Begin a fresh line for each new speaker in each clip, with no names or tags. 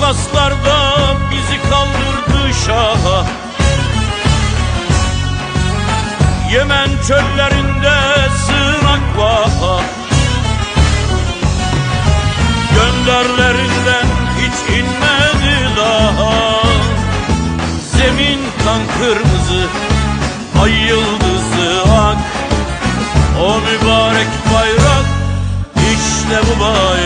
Kafkaslarda bizi kaldırdı şaha. Yemen çöllerinde sığınak var Gönderlerinden hiç inmedi daha. Zemin kan kırmızı Ay yıldızı ak. O mübarek bayrak işte bu bayrak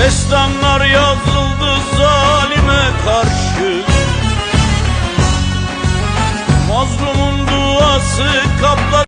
Destanlar yazıldı zalime karşı. Mazlumun duası kaplar